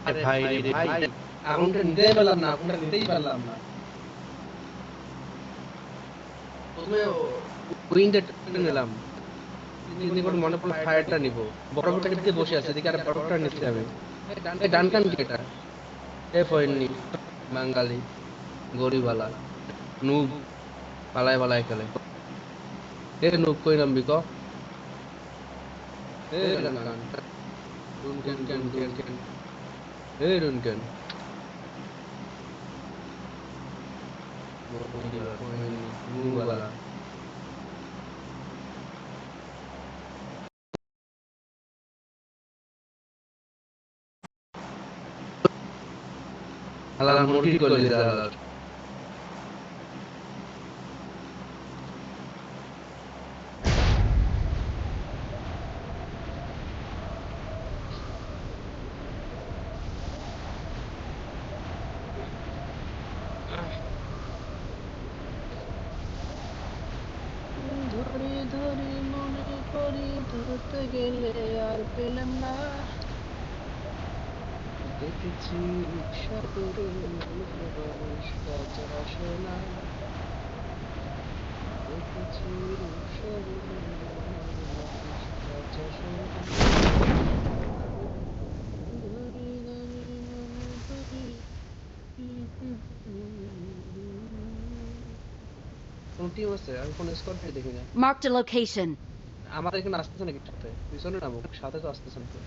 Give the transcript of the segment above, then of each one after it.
আরে ভাই রে ভাই আগুনটা নিতেই পারলাম না আগুনটা নিতেই পারলাম না প্রথমে উইন্ডে নিলাম কিন্তু মনে পড়ল ফায়ারটা নিব বরফটা দিকে বসে আছে এদিকে আর বরফটা নিচ্ছি আমি ডান কান কি এটা এ ফয়েননি বাঙালি গরিবালা নুব পালায় পালায় খেলে এ নুব কই নামবি ক এ ডান কান ডুন কেন কেন কেন কেন এ ডুন কেন গরিবালা ফয়েননি নুবালা আলাদা মুরগি করে দিতে আলাদা ধরে ধরে মনে করি ধরতে গেলে আর পেলাম না দেখেছি রিক্সা করে মানুষ কাছে আসে না দেখেছি রিক্সা করে মানুষ কাছে আসে না ধরে ধরে মনে করি কোন টিম আছে আমি কোন স্কোয়াডকে দেখি না। Marked a location. আমাদের এখানে আসতেছে নাকি সাথে? পিছনে নামো সাথে তো আসতেছে না তো।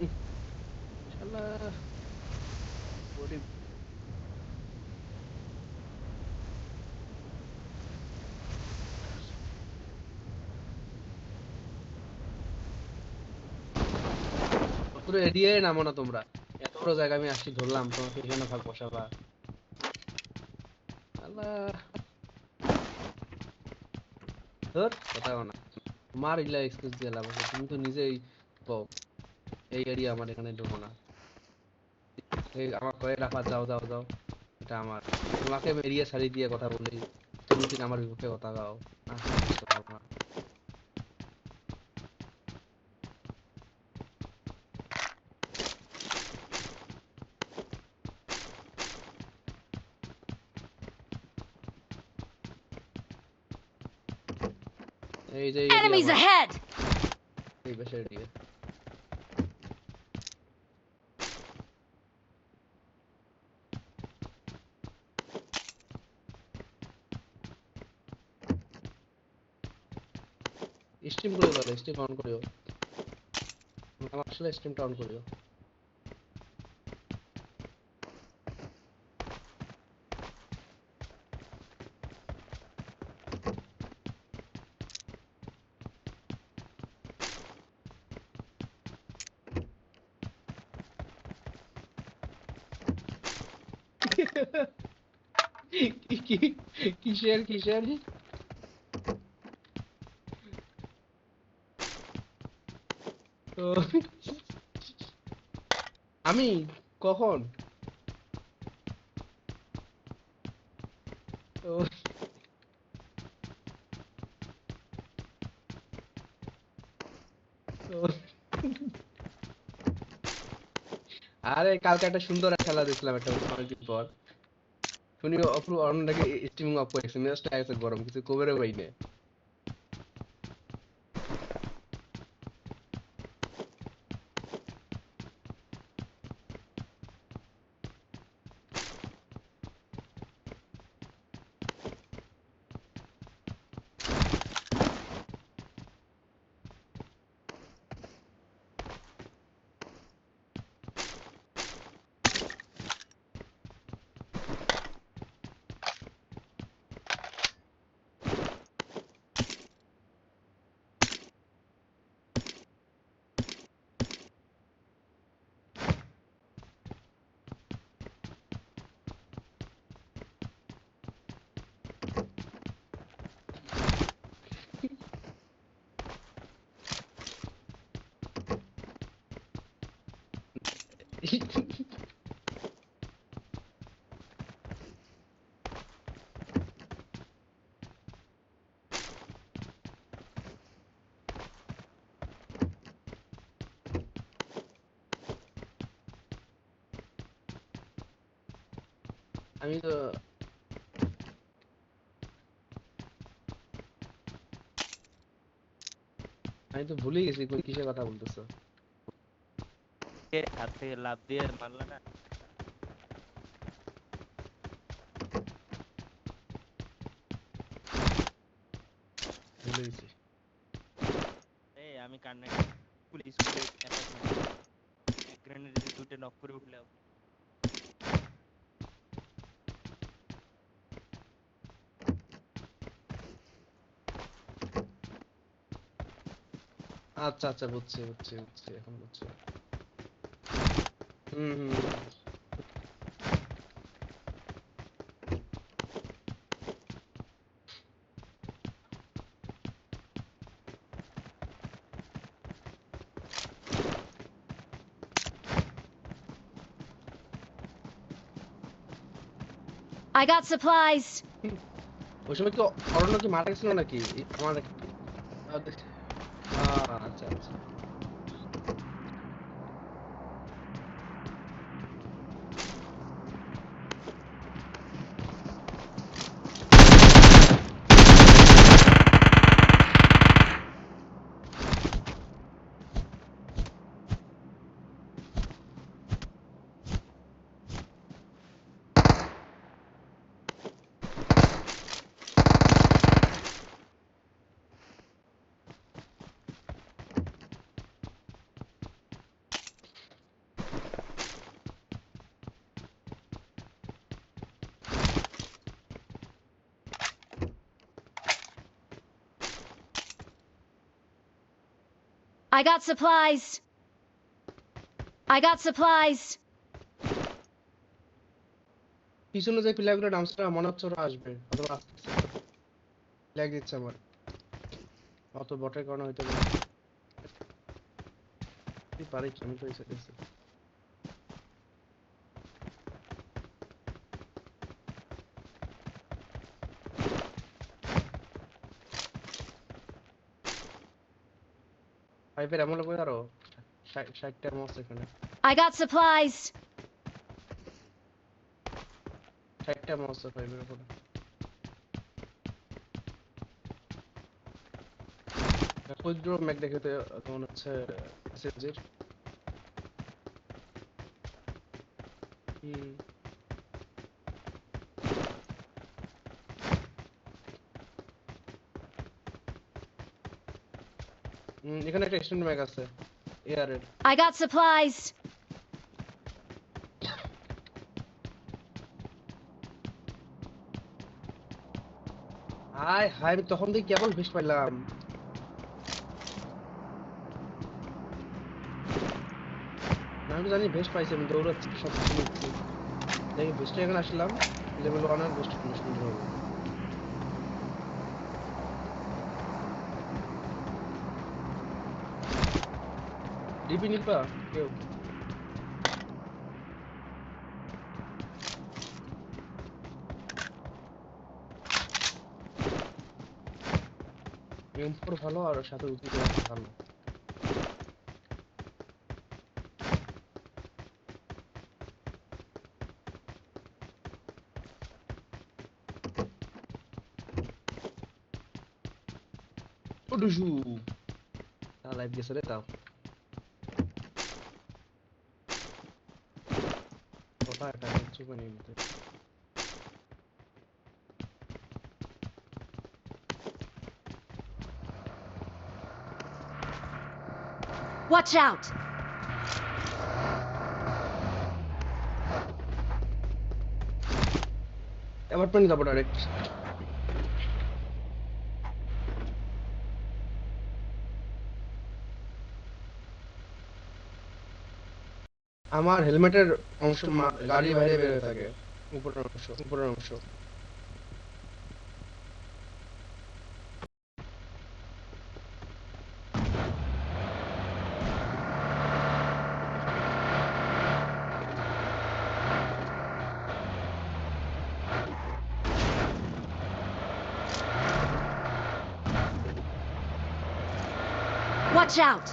উহ, গরিব পুরো এরিয়ায় নামো না তোমরা। এত বড় জায়গা আমি আসছি, ধরলাম, তোমাকে এখানে ভাগ বসাবা। আল্লাহ। ধর কথা না। মার ইলা এক্সকিউজ দিয়ে লাভ তুমি তো নিজেই কও এই এরিয়া আমার এখানে ঢোকো না। এই আমার কয়ে রাখা যাও যাও যাও এটা আমার। তোমাকে এরিয়া ছাড়ি দিয়ে কথা বলি। তুমি ঠিক আমার বিপক্ষে কথা গাও। না। Enemies ahead! এই পাশে এরিয়া স্ট্রিম করে দাও স্ট্রিম অন করিও আমার আসলে স্ট্রিমটা অন করিও কি কি কিসের কিসের আমি? কখন? আরে, কালকে একটা সুন্দর খেলা দেখলাম একটা অনেকদিন পর। শুনি অপ্রু অন্য স্ট্রিমিং অফ করেছে। মেজাজটা গরম, কিছু 아미도 아니 또 몰래 계속 이거 기시가 다 묻었어. হাত থেকে লাভ দিয়ে মারলা না? ভুলে গেছি। এই আমি কান্না পুলিশ গ্রেনেড দুটো নক করে উঠলে আচ্ছা আচ্ছা বুঝছি বুঝছি বুঝছি এখন বুঝছি। হুম হুম হুম। I got supplies. ওই সময় কি অরণ্য কি মারা গেছিল নাকি এই- আমার আহ, দেখ- আহ, আচ্ছা আচ্ছা I got supplies. I got supplies. পিছনে যে প্লেয়ারগুলো নামছে মনে হচ্ছে ওরা আসবে অথবা ফ্ল্যাগ দিচ্ছে আমার অত বটের কারণে হইতে পারে পারি আমি তো সাইডে আছি। ফাইভের এমন লাগবে আরও ষাট ষাটটা এমন আছে এখানে I got supplies. ষাটটা এমন আছে ফাইভের উপরে ক্ষুদ্র ম্যাক দেখে তো তো মনে হচ্ছে এসএসজির হুম হুম, এখানে একটা এক্সটেন্ড ম্যাগ আছে এয়ার এর। Got supplies. হাই হাই আমি তখন থেকে কেবল ভিস পাইলাম। আমি তো জানি ভেস্ট পাইছি আমি দৌড়াচ্ছি সব দেখি ভেস্টে এখানে আসলাম লেভেল ওয়ান আর ভেস্ট খুবই হবে। ডিপি নিপা কেউ এম ফোর ভালো আর সাথে উঁচু ভালো ওডুশু তা লাইভ গেছে রে তাও কথা এটা কিছু বানি নিতে Watch out. অ্যাপার্টমেন্ট যাব ডাইরেক্ট আমার হেলমেটের অংশ গাড়ির বাইরে বের হয়ে থাকে। উপরের অংশ উপরের অংশ। Watch out.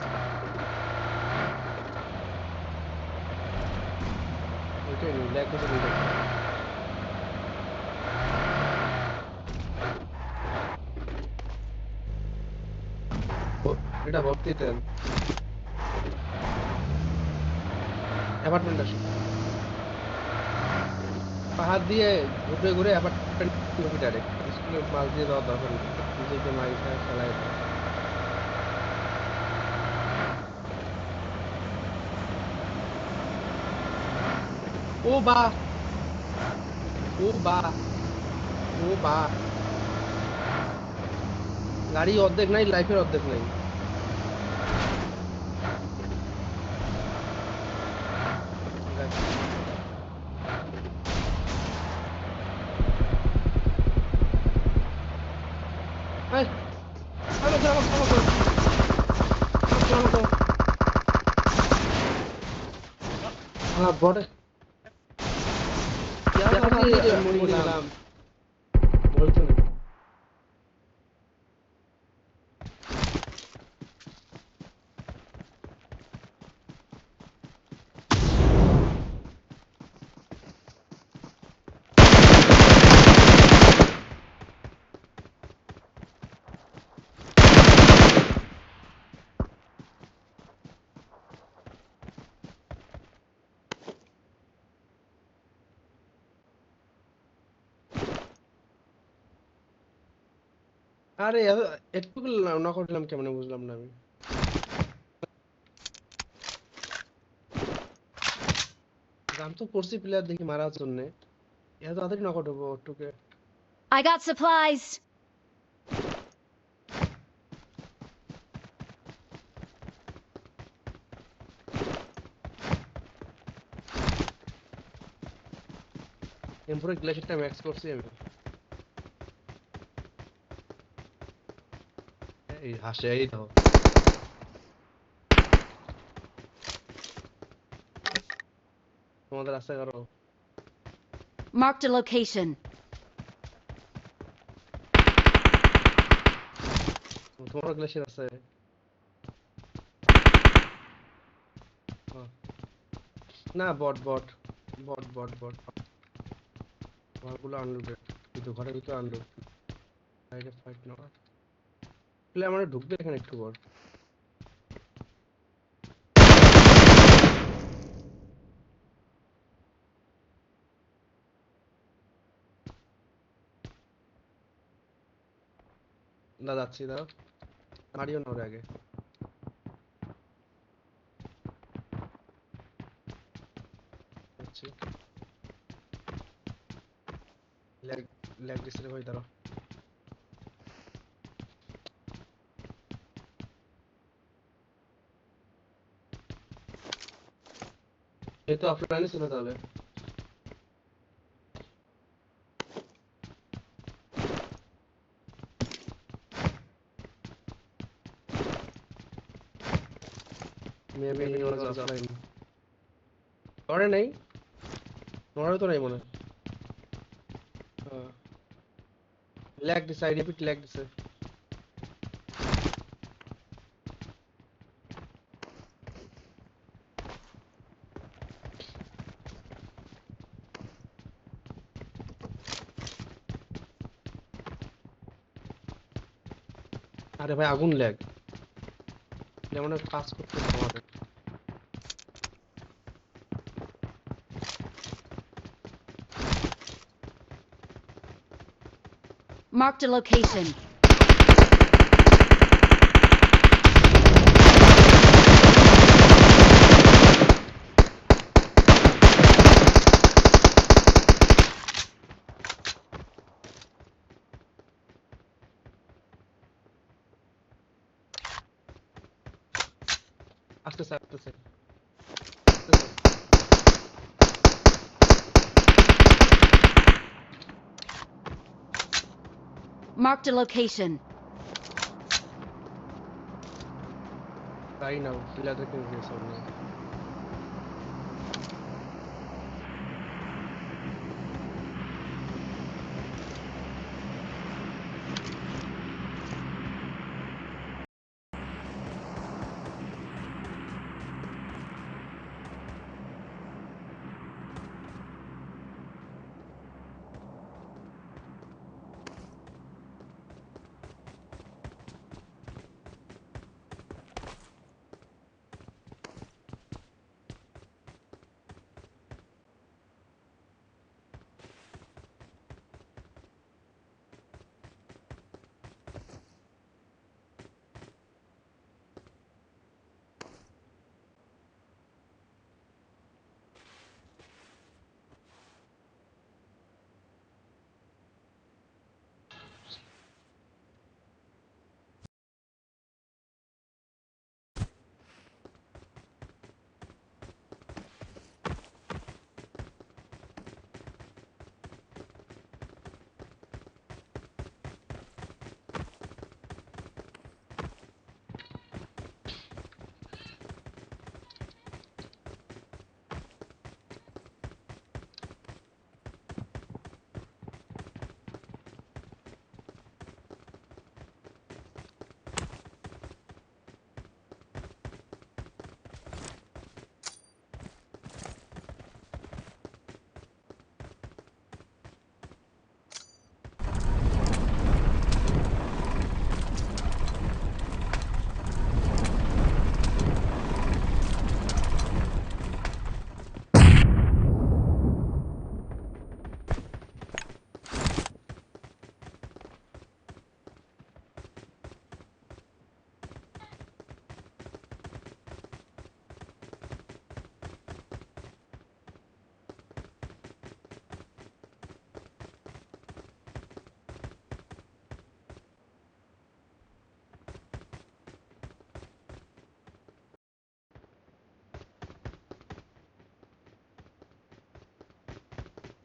ওইটাই ল্যাগ হচ্ছে দুইটা ভর্তি অ্যাপার্টমেন্ট পাহাড় দিয়ে ঘুরে ঘুরে অ্যাপার্টমেন্ট ডাইরেক্ট স্কুলের মাল দিয়ে দেওয়ার দরকার ও বা। ও বা। ও বা। গাড়ি অর্ধেক নাই লাইফের অর্ধেক নাই। Vamos, vamos, vamos. Vamos, vamos. Ah, bot. Ya, ya, ya, ya, ya, ya, ya, ya, আরে একটু না করলাম কেমনে বুঝলাম না আমি। আমি তো করছি প্লেয়ার দেখি মারার জন্য। এত তাড়াতাড়ি নকট হব ওটুকে I got supplies. এমপুরে গ্লেশিয়ারটা ম্যাক্স করছি আমি। এই হাসে এই তো। তোমাদের রাস্তা করো? A location. তোমার গ্লেশিয়ার আছে। না বট বট বট বট বট। ঘরগুলো আনলুটেড কিন্তু ঘরের ভিতরে বাইরে ফাইট না প্লে আমার ঢুকবে এখানে একটু পর। না, যাচ্ছি দাও মারিও না ওর আগে। ল্যাগ ল্যাগ দিচ্ছে ভাই দাঁড়াও। এই তো অফলাইনে ছিল তাহলে মেবি হি ওয়াজ অফলাইন করে নাই নড়াও তো নাই মনে হয় ল্যাগ দিছে আই রিপিট ল্যাগ দিছে আরে ভাই আগুন ল্যাগ যেমন কাজ করতে হবে Marked a location. আসতেছে আসতেছে আসতেছে। Marked a location. তাই না প্লেয়ারদের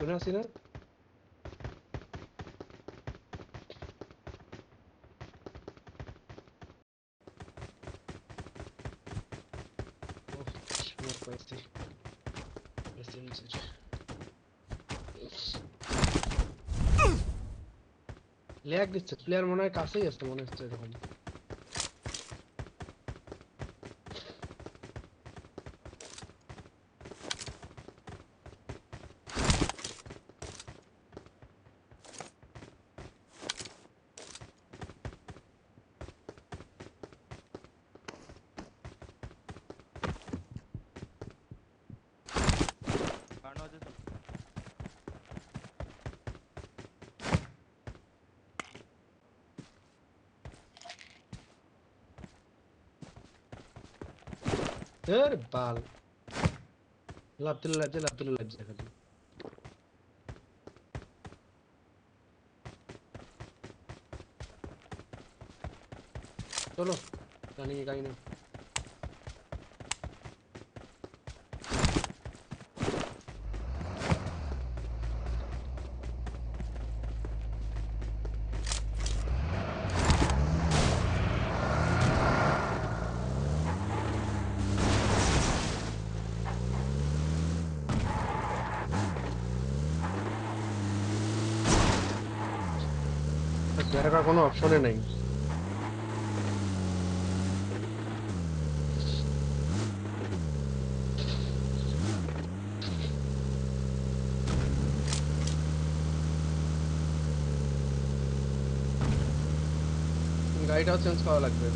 কিনে দিয়েছে অন্য মনে আছি না ওহ, সুন্দর পাইছি। SMG -র। ল্যাগ দিচ্ছে প্লেয়ার মনে হয় কাছেই আছে মনে হচ্ছে এরকম এর বাল লাতুল লাজে লাতুল লাজে খালি চলো জানি গাই না জায়গার কোনো অপশনে নেই। গাড়িটাও চেঞ্জ করা লাগবে।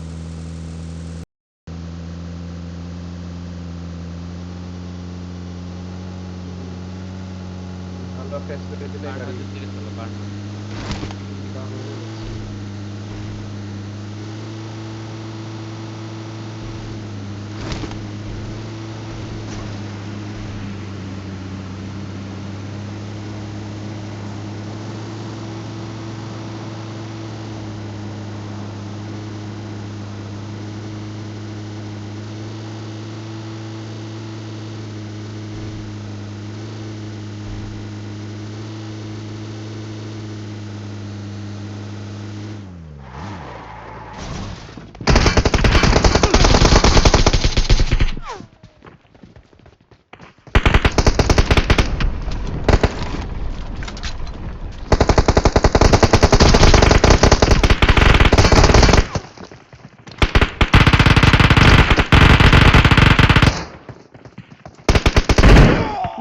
একটা স্পিডে দিলে গাড়ি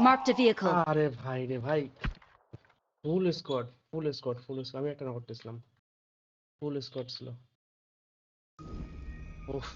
Marked a vehicle. আরে ভাই রে ভাই। Full squad full squad full squad আমি একটা না করতেছিলাম ফুল স্কোয়াড ছিল। উফ।